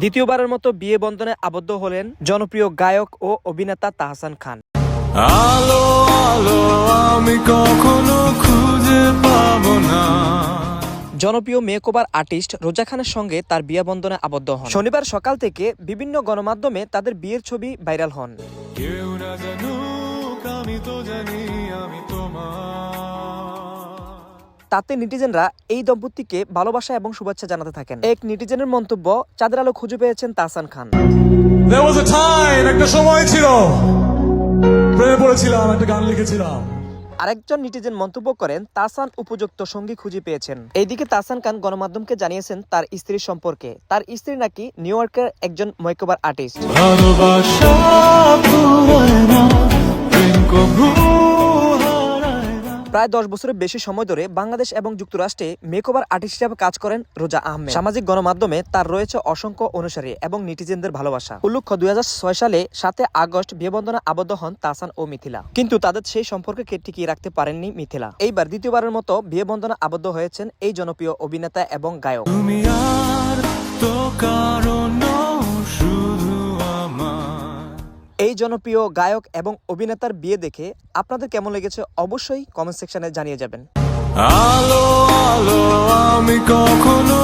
দ্বিতীয়বারের মতো বিয়ে বন্ধনে আবদ্ধ হলেন জনপ্রিয় গায়ক ও অভিনেতা তাহসান খান। আলো আলো আমি কখনো খুঁজে পাবো না। জনপ্রিয় মেকওভার আর্টিস্ট রোজা খানের সঙ্গে তার বিয়ে বন্ধনে আবদ্ধ হন। শনিবার সকাল থেকে বিভিন্ন গণমাধ্যমে তাদের বিয়ের ছবি ভাইরাল হন। কেউ না জানুক আমি তো জানি তাতে নিটিজেনরা এই দম্পতিকে ভালোবাসা এবং শুভেচ্ছা জানাতে থাকেন। এক নেটিজেনের মন্তব্য চাঁদের আলো খুঁজে পেয়েছেন তাহসান খান। There was a time একটা সময় ছিল। প্রেমে পড়েছিলাম একটা গান লিখেছিলাম। আরেকজন নেটিজেন মন্তব্য করেন তাসান উপযুক্ত সঙ্গী খুঁজে পেয়েছেন। এইদিকে তাসান খান গণমাধ্যমকে জানিয়েছেন তার স্ত্রীর সম্পর্কে। তার স্ত্রী নাকি নিউ ইয়র্কের একজন মেকওভার আর্টিস্ট। প্রায় দশ বছরের বেশি সময় ধরে বাংলাদেশ এবং যুক্তরাষ্ট্রে মেকওভার আর্টিস্ট হিসেবে কাজ করেন রোজা আহমেদ। সামাজিক গণমাধ্যমে তার রয়েছে অসংখ্য অনুসারী এবং নেটিজেনদের ভালোবাসা। উল্লেখ্য, দুই ছয় সালে সাতে আগস্ট বিয়েবন্ধনে আবদ্ধ হন তাসান ও মিথিলা। কিন্তু তাদের সেই সম্পর্ককে টিকিয়ে রাখতে পারেননি মিথিলা। এইবার দ্বিতীয়বারের মতো বিয়েবন্ধনে আবদ্ধ হয়েছেন এই জনপ্রিয় অভিনেতা এবং গায়ক। জনপ্রিয় গায়ক এবং অভিনেতার বিয়ে দেখে আপনাদের কেমন লেগেছে অবশ্যই কমেন্ট সেকশনে জানিয়ে যাবেন। আলো আলো, আমি কখনো